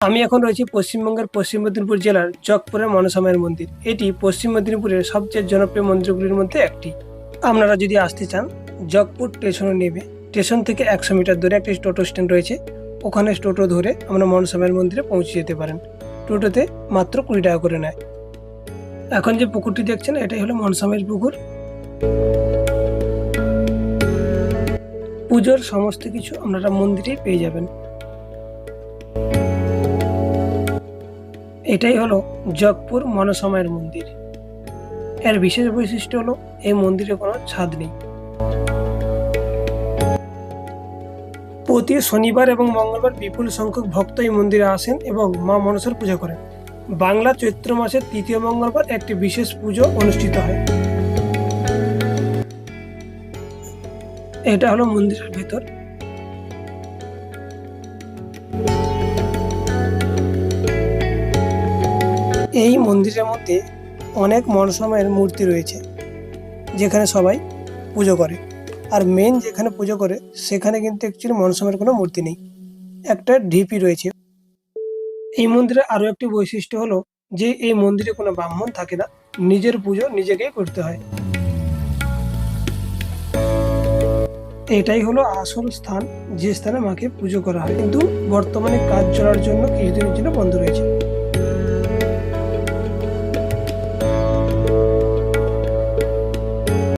আমি এখন রয়েছি পশ্চিমবঙ্গের পশ্চিম মেদিনীপুর জেলার চকপুরের মনসামায়ের মন্দির। এটি পশ্চিম মেদিনীপুরের সবচেয়ে জনপ্রিয় মন্দিরগুলির মধ্যে একটি। আপনারা যদি আসতে চান, জগপুর স্টেশনে নেবে। স্টেশন থেকে একশো মিটার দূরে একটি টোটো স্ট্যান্ড রয়েছে। ওখানে টোটো ধরে আমরা মনসামায়ের মন্দিরে পৌঁছে যেতে পারেন। টোটোতে মাত্র কুড়ি টাকা করে নেয়। এখন যে পুকুরটি দেখছেন, এটাই হলো মনসামায়ের পুকুর। পুজোর সমস্ত কিছু আপনারা মন্দিরেই পেয়ে যাবেন। এটাই হলো জগপুর মনসামায়ের মন্দির। এর বিশেষ বৈশিষ্ট্য হলো এই মন্দিরে কোনো ছাদ নেই। প্রতি শনিবার এবং মঙ্গলবার বিপুল সংখ্যক ভক্ত এই মন্দিরে আসেন এবং মা মনসার পূজা করেন। বাংলা চৈত্র মাসের তৃতীয় মঙ্গলবার একটি বিশেষ পুজো অনুষ্ঠিত হয়। এটা হলো মন্দিরের ভেতর। এই মন্দিরের মধ্যে অনেক মনসামায়ের মূর্তি রয়েছে, যেখানে সবাই পুজো করে। আর মেন যেখানে পুজো করে, সেখানে কিন্তু অ্যাকচুয়ালি মনসামায়ের কোনো মূর্তি নেই। একটা ঢিপি রয়েছে। এই মন্দিরের আরও একটি বৈশিষ্ট্য হলো যে এই মন্দিরে কোনো ব্রাহ্মণ থাকে না, নিজের পুজো নিজেকেই করতে হয়। এটাই হলো আসল স্থান, যে স্থানে মাকে পুজো করা হয়। কিন্তু বর্তমানে কাজ চলার জন্য কিছুদিনের জন্য বন্ধ রয়েছে।